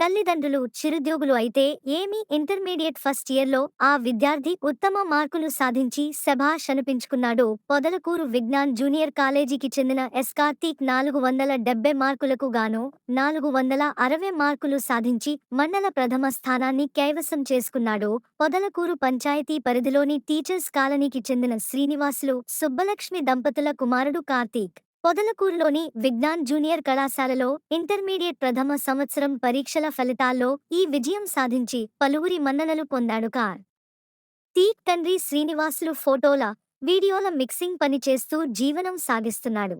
తల్లిదండ్రులు చిరుద్యోగులు అయితే ఏమీ ఇంటర్మీడియట్ ఫస్ట్ ఇయర్లో ఆ విద్యార్థి ఉత్తమ మార్కులు సాధించి శభాష్ అనిపించుకున్నాడు. పొదలకూరు విజ్ఞాన్ జూనియర్ కాలేజీకి చెందిన ఎస్ కార్తీక్ నాలుగు వందల డెబ్బై మార్కులకు గాను నాలుగు వందల అరవై మార్కులు సాధించి మండల ప్రథమ స్థానాన్ని కైవసం చేసుకున్నాడు. పొదలకూరు పంచాయతీ పరిధిలోని టీచర్స్ కాలనీకి చెందిన శ్రీనివాసులు సుబ్బలక్ష్మి దంపతుల కుమారుడు కార్తీక్. పొదలకూరులోని విజ్ఞాన్ జూనియర్ కళాశాలలో ఇంటర్మీడియట్ ప్రథమ సంవత్సరం పరీక్షల ఫలితాల్లో ఈ విజయం సాధించి పలువురి మన్ననలు పొందాడు కార్. తీక్ తండ్రి శ్రీనివాసులు ఫోటోల వీడియోల మిక్సింగ్ పని చేస్తూ జీవనం సాగిస్తున్నాడు.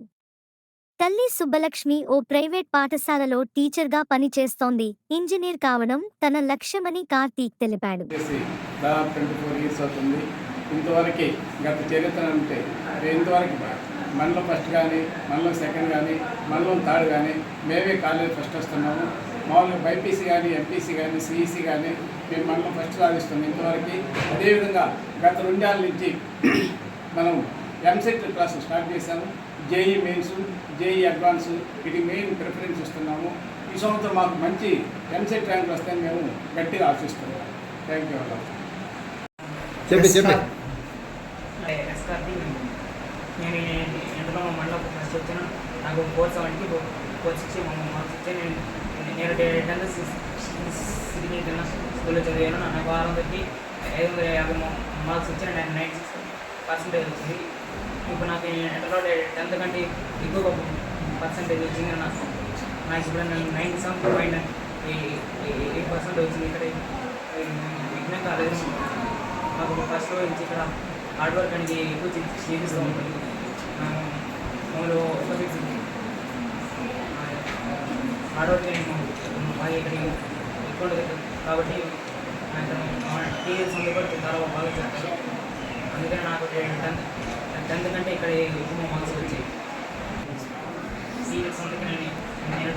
తల్లి సుబ్బలక్ష్మి ఓ ప్రైవేట్ పాఠశాలలో టీచర్గా పనిచేస్తోంది ఇంజనీర్ కావడం తన లక్ష్యమని కార్తీక్ తెలిపాడు. ఇంతవరకు గత చరిత్ర అంటే ఇంతవరకు మనలో ఫస్ట్ కానీ మనలో సెకండ్ కానీ మనలో థర్డ్ కానీ మేమే కాలేజ్ ఫస్ట్ వస్తున్నాము. మామూలుగా బైపీసీ కానీ ఎంపీసీ కానీ సిఈసీ కానీ మేము మనలో ఫస్ట్ సాధిస్తున్నాం. ఇంతవరకు అదేవిధంగా గత రెండేళ్ళ నుంచి మనం ఎంసెట్ క్లాస్ స్టార్ట్ చేశాము. జేఈ మెయిన్స్ జేఈ అడ్వాన్స్ వీటికి మెయిన్ ప్రిఫరెన్స్ ఇస్తున్నాము ఈ సంవత్సరం మాకు మంచి ఎంసెట్ ర్యాంక్ వస్తాయని మేము గట్టిగా ఆశిస్తున్నాం థ్యాంక్ యూ చెప్పి చెప్పి. నేను ఎంతలో మండలం ఫస్ట్ వచ్చాను నాకు ఫోర్ సెవెంటీకి ఫోర్ ఇచ్చి మా మార్క్స్ నేను నేను టెన్త్ సిటీ చిన్న స్కూల్లో చదివాను. నాకు వారం వందలకి ఐదు వందల యాభై మార్క్స్ వచ్చాయి నేను నైంటీ సిక్స్ పర్సెంటేజ్ వచ్చింది. ఇప్పుడు నాకు ఎంటర్లో టెన్త్ కంటే ఎక్కువ పర్సెంటేజ్ వచ్చింది నాకు. నాకు ఇప్పుడు nine seven point eight percent వచ్చింది. ఇక్కడ విఘ్న కాలేజ్ మాకు ఫస్ట్ నుంచి ఇక్కడ హార్డ్ వర్క్ అనేది ఎక్కువ చేపిస్తూ ఉంటుంది మూడు ఒకటి ఆడవాళ్ళకి బాగా ఇక్కడ ఎక్కువ కాబట్టి టీఎస్ అందుబాటు చాలా బాగా చేస్తారు అందుకని నాకు టెన్త్ కంటే ఇక్కడ ఎక్కువ మార్క్స్ వచ్చాయి. సీఎస్ అందుకని నేను